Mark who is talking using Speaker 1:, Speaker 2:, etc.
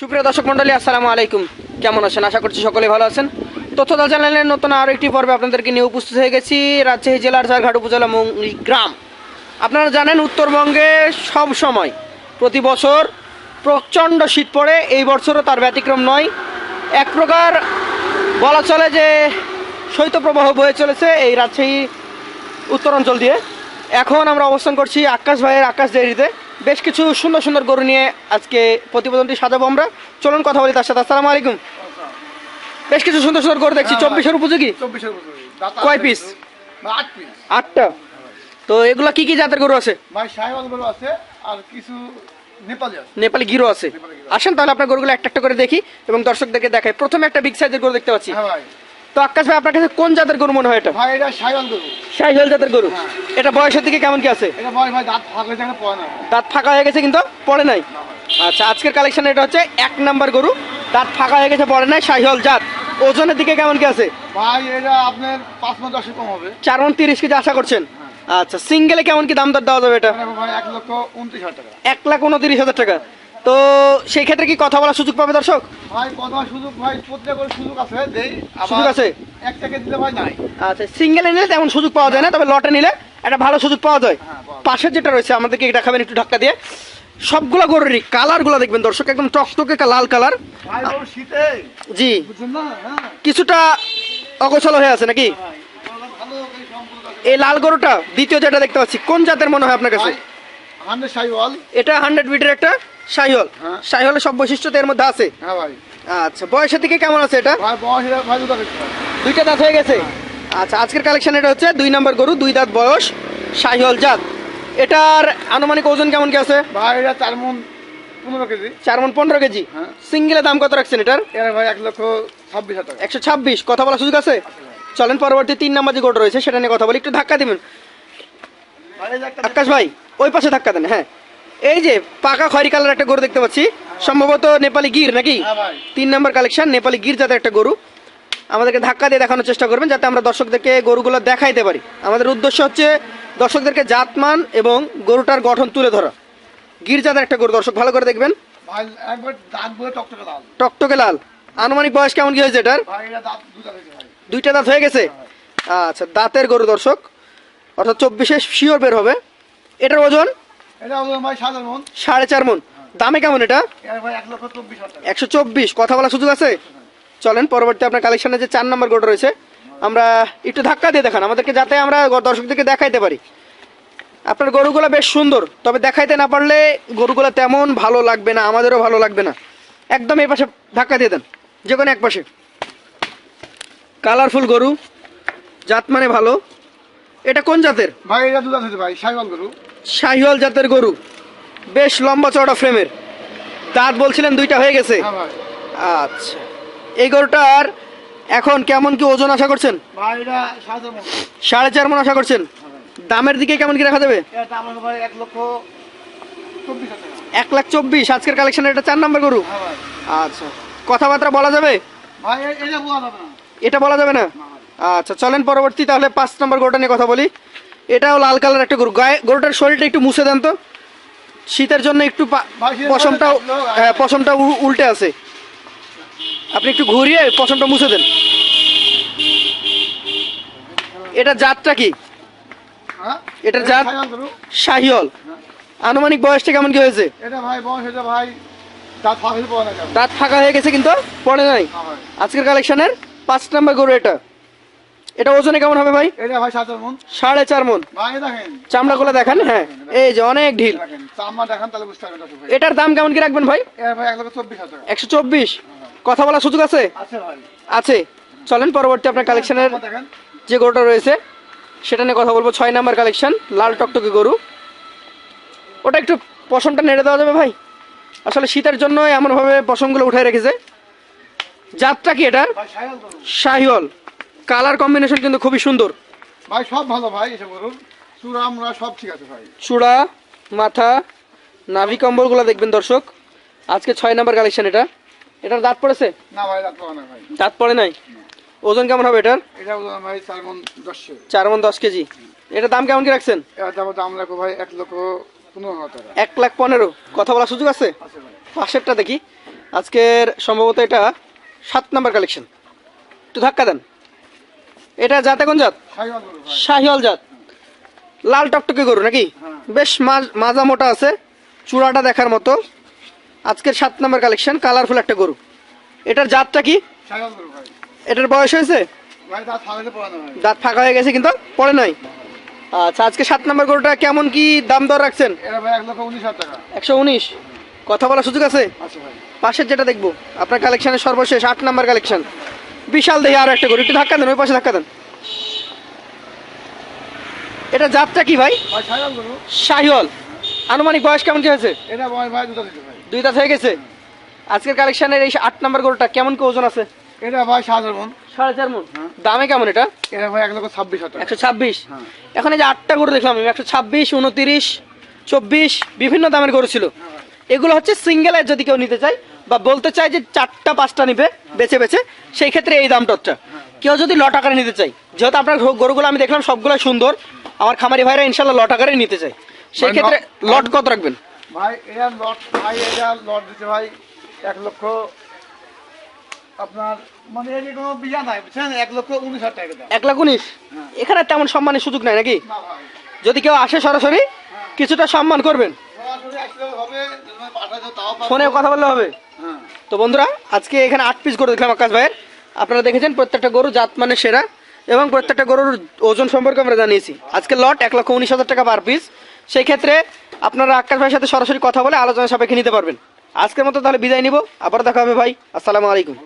Speaker 1: সুপ্রিয় দর্শক মন্ডলী আসসালামু আলাইকুম। কেমন আছেন? আশা করছি সকলে ভালো আছেন। তথ্যদা চ্যানেলের নতুন আরও একটি পর্বে আপনাদেরকে নিয়ে উপস্থিত হয়ে গেছি, রাজশাহী জেলার ঝাড়ঘাট উপজেলা মঙ্গলি গ্রাম। আপনারা জানেন, উত্তরবঙ্গে সব সময় প্রতি বছর প্রচণ্ড শীত পড়ে, এই বছরও তার ব্যতিক্রম নয়। এক প্রকার বলা চলে যে শৈত্যপ্রবাহ বয়ে চলেছে এই রাজশাহী উত্তরাঞ্চল দিয়ে। এখন আমরা অবস্থান করছি আকাশ ভাইয়ের আকাশ ডেয়ারিতে বেশ কিছু সুন্দর সুন্দর গরু নিয়ে আজকে প্রতিবেদনটি সাজাবো আমরা। চলুন কথা বলি তার সাথে। আসসালামু আলাইকুম। বেশ কিছু সুন্দর সুন্দর গরু দেখছি।
Speaker 2: হ্যাঁ,
Speaker 1: চব্বিশের উপযোগী? কয় পিস?
Speaker 2: আট
Speaker 1: আটটা। তো এগুলো কি কি জাতের গরু আছে?
Speaker 2: আর কিছু নেপালি
Speaker 1: গিরো আছে। আসেন তাহলে আপনার গরুগুলো একটা একটা করে দেখি এবং দর্শকদেরকে দেখাই। প্রথমে একটা বিগ সাইজের গরু দেখতে পাচ্ছি।
Speaker 2: হ্যাঁ
Speaker 1: তো আকাশ ভাই আপনার কাছে কোন জাতের গরু মনে হয় এটা?
Speaker 2: ভাই এটা সাহেবাল গরু।
Speaker 1: শাহিওয়াল জাতের গরু।
Speaker 2: হ্যাঁ।
Speaker 1: এটা বয়সের দিকে কেমন কি আছে?
Speaker 2: দাঁত
Speaker 1: ফাঁকা হয়ে গেছে কিন্তু পড়ে নাই? আচ্ছা আজকের কালেকশন এটা হচ্ছে এক নাম্বার গরু। দাঁত ফাঁকা হয়ে গেছে পড়ে নাই শাহিওয়াল জাত। ওজনের দিকে কেমন কি আছে?
Speaker 2: ভাই এটা আপনার পাঁচ মন দশে কম হবে।
Speaker 1: চার মন তিরিশ কেজি আশা করছেন? আচ্ছা সিঙ্গেলে কেমন কি দাম দর দেওয়া যাবে এটা?
Speaker 2: এটা এক লক্ষ উনত্রিশ হাজার টাকা।
Speaker 1: এক লাখ উনত্রিশ হাজার টাকা। তো সেই ক্ষেত্রে কি কথা বলার সুযোগ পাবে দর্শক?
Speaker 2: ভাই সুযোগ ভাই সুযোগ আছে দেই।
Speaker 1: সুযোগ আছে?
Speaker 2: এক টাকা দিলে ভাই নাই।
Speaker 1: আচ্ছা সিঙ্গেলে নিলে তেমন সুযোগ পাওয়া যায় না তবে লটে নিলে একটা ভালো সুযোগ পাওয়া যায়।
Speaker 2: হ্যাঁ।
Speaker 1: পাশের যেটা রয়েছে আমাদেরকে এটা খাবেন একটু ধাক্কা দিয়ে। সবগুলো গরুরই কালারগুলো দেখবেন দর্শক একদম টকটকে লাল কালার
Speaker 2: শীতে।
Speaker 1: জি।
Speaker 2: হ্যাঁ।
Speaker 1: কিছুটা অগোছল হয়ে আছে নাকি?
Speaker 2: এই
Speaker 1: লাল গরুটা দ্বিতীয় যেটা দেখতে পাচ্ছি কোন জাতের মনে হয় আপনার কাছে? এটা হান্ড্রেড বিটের একটা? শাহিওল
Speaker 2: হ্যাঁ।
Speaker 1: শাহিওলের সব বৈশিষ্ট্য এর মধ্যে আছে?
Speaker 2: হ্যাঁ ভাই।
Speaker 1: আচ্ছা বয়সের দিকে কেমন আছে এটা। দুইটা দাঁত হয়ে গেছে? আচ্ছা আজকের কালেকশন এটা হচ্ছে দুই নম্বর গরু দুই দাঁত বয়স শাহিওল জাত। এটার আনুমানিক ওজন কেমন কি আছে?
Speaker 2: ভাই এটা চার মন পনেরো কেজি।
Speaker 1: চার মন পনেরো কেজি।
Speaker 2: হ্যাঁ।
Speaker 1: সিঙ্গেলে দাম কত রাখছেন এটার?
Speaker 2: এর ভাই এক লক্ষ ছাব্বিশ হাজার
Speaker 1: একশো ছাব্বিশ কথা বলার সুযোগ আছে? চলেন পরবর্তী তিন নম্বর যে গরু রয়েছে সেটা নিয়ে কথা বলি। একটু ধাক্কা দিবেন। আকাশ ভাই ওই পাশে ধাক্কা দেন হ্যাঁ। এই যে পাকা খয়রি কালার একটা গরু দেখতে পাচ্ছি। সম্ভবত নেপালি গির নাকি?
Speaker 2: হ্যাঁ
Speaker 1: তিন নম্বর কালেকশন নেপালি গির জাতের একটা গরু। আমাদেরকে ধাক্কা দিয়ে দেখানোর চেষ্টা করবেন যাতে আমরা দর্শকদেরকে গরুগুলো দেখাইতে পারি। আমাদের উদ্দেশ্য হচ্ছে দর্শকদেরকে জাতমান এবং গরুটার গঠন তুলে ধরা। গির জাতের একটা গরু দর্শক ভালো করে দেখবেন।
Speaker 2: টকটকে লাল।
Speaker 1: আনুমানিক বয়স কেমন কি হয়েছে এটার? দুইটা দাঁত হয়ে গেছে? আচ্ছা দাঁতের গরু দর্শক। অর্থাৎ চব্বিশে শিওর বের হবে। এটার ওজন?
Speaker 2: এটা ভাই মন।
Speaker 1: সাড়ে চার মন। দামে কেমন এটা? একশো চব্বিশ। কথা বলার সুযোগ আছে? চলেন পরবর্তী আপনার কালেকশনে যে চার নম্বর গোটা রয়েছে আমরা একটু ধাক্কা দিয়ে দেখান। আমাদেরকে যাতে আমরা দর্শকদেরকে দেখাইতে পারি। আপনার গরুগুলো বেশ সুন্দর তবে দেখাইতে না পারলে গরুগুলো তেমন ভালো লাগবে না আমাদেরও ভালো লাগবে না। একদম এই পাশে ধাক্কা দিয়ে দেন যে কোনো এক পাশে। কালারফুল গরু জাত মানে ভালো। এটা কোন জাতের?
Speaker 2: ভাই এটা দুটা হয়েছে ভাই সাইওয়াল গরু।
Speaker 1: শাহিওয়াল জাতের গরু। বেশ লম্বা চওড়া ফ্রেমের। দাঁত বলছিলেন দুইটা হয়ে গেছে?
Speaker 2: হ্যাঁ
Speaker 1: আচ্ছা। এই গরুটার এখন কেমন কি ওজন আশা করছেন?
Speaker 2: ভাই এটা সাধারণ মন।
Speaker 1: সাড়ে চার মন আশা করছেন? দামের দিকে কেমন কি রাখা যাবে?
Speaker 2: এক
Speaker 1: লাখ চব্বিশ আজকের কালেকশন এটা চার নম্বর গরু?
Speaker 2: হ্যাঁ
Speaker 1: আচ্ছা। কথাবার্তা বলা যাবে?
Speaker 2: এটা বলা যাবে না।
Speaker 1: আচ্ছা চলেন পরবর্তী তাহলে পাঁচ নম্বর গরুটা নিয়ে কথা বলি। এটাও লাল কালার একটা গরু। গায়ে গরুটার শরীরটা একটু মুছে দেন তো। শীতের জন্য একটু
Speaker 2: শীতের
Speaker 1: পশমটা হ্যাঁ, পশমটা উল্টে আছে। আপনি একটু ঘুরিয়ে পশমটা মুছে দেন। এটা জাতটা কি?
Speaker 2: হ্যাঁ?
Speaker 1: এটার
Speaker 2: এটা
Speaker 1: জাত?
Speaker 2: হ্যাঁ।
Speaker 1: আনুমানিক বয়সটা কেমন কি হয়েছে?
Speaker 2: এটা ভাই বয়স এটা ভাই দাঁত ফাঁকা
Speaker 1: হয়ে গেছে কিন্তু? পড়ে নাই?
Speaker 2: হ্যাঁ
Speaker 1: আজকের কালেকশনের পাঁচ নম্বর গরু এটা। এটা ওজনে কেমন হবে ভাই?
Speaker 2: এটা ভাই মন।
Speaker 1: সাড়ে চার মন।
Speaker 2: ভাই এই দেখেন।
Speaker 1: হ্যাঁ। এই যে অনেক ঢিল।
Speaker 2: চামড়া দেখান তাহলে বুঝতে পারবেন
Speaker 1: এটার দাম কেমন কি রাখবেন ভাই? একশো চব্বিশ। কথা বলার সুযোগ আছে?
Speaker 2: আছে
Speaker 1: চলেন পরবর্তী আপনার কালেকশনের যে গরুটা রয়েছে সেটা নিয়ে কথা বলব। ছয় নাম্বার কালেকশন লাল টকটকে গরু। ওটা একটু পশমটা নেড়ে দেওয়া যাবে ভাই? আসলে শীতের জন্য এমনভাবে পশমগুলো উঠাই রেখেছে। জাতটা কি এটার শাহিওল কালার কম্বিনেশন কিন্তু খুবই সুন্দর।
Speaker 2: ভাই সব ভালো ভাই এসব বলুন। চূড়া আমরা সব ঠিক আছে ভাই।
Speaker 1: চূড়া মাথা নাভি কম্বলগুলো দেখবেন দর্শক। আজকে ছয় নাম্বার কালেকশন এটা। এটার দাঁত পড়েছে?
Speaker 2: না ভাই দাঁত পাওয়া না ভাই।
Speaker 1: দাঁত পড়ে নাই? ওজন কেমন হবে এটার?
Speaker 2: এটা হলো ভাই চার মন দশশো
Speaker 1: চার মন দশ কেজি। এটার দাম কেমন কি রাখছেন?
Speaker 2: এটা দাম দাম রাখো ভাই এক লক্ষ
Speaker 1: এক লাখ পনেরো। কথা বলার সুযোগ আছে?
Speaker 2: আছে ভাই।
Speaker 1: পাশেরটা দেখি। আজকের সম্ভবত এটা সাত নাম্বার কালেকশন একটু ধাক্কা দেন। এটা জাতে কোন জাত? শাহিওয়াল জাত। লাল টকটকে গরু নাকি?
Speaker 2: হ্যাঁ।
Speaker 1: বেশ মাজ- মোটা আছে। চূড়াটা দেখার মতো। আজকের সাত নাম্বার কালেকশন কালারফুল একটা গরু। এটার জাতটা কি? এটার বয়স হয়েছে? দাঁত ফাঁকা হয়ে গেছে কিন্তু পড়ে নাই। আচ্ছা আজকে সাত নাম্বার গরুটা কেমন কি দাম দর রাখছেন? একশো উনিশ। কথা বলার সুযোগ আছে? পাশের যেটা দেখব। আপনার কালেকশনের সর্বশেষ আট নাম্বার কালেকশন বিশাল দেখি আরও একটা গরু। একটু ধাক্কা দেন ওই পাশে ধাক্কা দেন। এটা জাতটা কি ভাই? শাহিওয়াল আনুমানিক বয়স কেমন কি হয়েছে? দুই দাঁত হয়ে গেছে। আজকের কালেকশনের এই আট নাম্বার গরুটা কেমন কি ওজন আছে?
Speaker 2: এটা ভাই হাজার মন।
Speaker 1: সাড়ে চার মন?
Speaker 2: হ্যাঁ।
Speaker 1: দামে কেমন এটা?
Speaker 2: এটা ভাই এক লক্ষ ছাব্বিশ হাজার।
Speaker 1: একশো ছাব্বিশ।
Speaker 2: হ্যাঁ।
Speaker 1: এখন এই যে আটটা গরু দেখলাম আমি একশো ছাব্বিশ উনতিরিশ চব্বিশ বিভিন্ন দামের গরু ছিল। এগুলো হচ্ছে সিঙ্গেলের যদি কেউ নিতে চায় বা বলতে চাই যে চারটা পাঁচটা নিবে বেছে বেছে সেই ক্ষেত্রে এই দামটা হচ্ছে। কেউ যদি লট আকারে নিতে চায় যেহেতু আপনার গরুগুলো আমি দেখলাম সবগুলো সুন্দর আমার খামারি ভাইরা ইনশাল্লাহ লট আকারে নিতে চায়। সেই ক্ষেত্রে লট কত রাখবেন?
Speaker 2: ভাই এটা লট ভাই এটা লট দিতে ভাই এক লক্ষ আপনার মানে এর কোনো বিয়া নাই বুঝছেন? এক লক্ষ উনিশ হাজার টাকা
Speaker 1: এক লাখ উনিশ?
Speaker 2: হ্যাঁ।
Speaker 1: এখানে তেমন সম্মানের সুযোগ নাই নাকি? যদি কেউ আসে সরাসরি কিছুটা সম্মান করবেন। ফোনে কথা বললে হবে।
Speaker 2: হ্যাঁ
Speaker 1: তো বন্ধুরা, আজকে এখানে আট পিস গরু দেখলাম আকাশ ভাইয়ের। আপনারা দেখেছেন প্রত্যেকটা গরু জাত মানে সেরা এবং প্রত্যেকটা গরুর ওজন সম্পর্কে আমরা জানিয়েছি। আজকে লট এক লক্ষ উনিশ হাজার টাকা পার পিস সেই ক্ষেত্রে আপনারা আকাশ ভাইয়ের সাথে সরাসরি কথা বলে আলোচনা সাপেক্ষে নিতে পারবেন। আজকের মতো তাহলে বিদায় নিব। আবার দেখা হবে ভাই। আসসালামু আলাইকুম।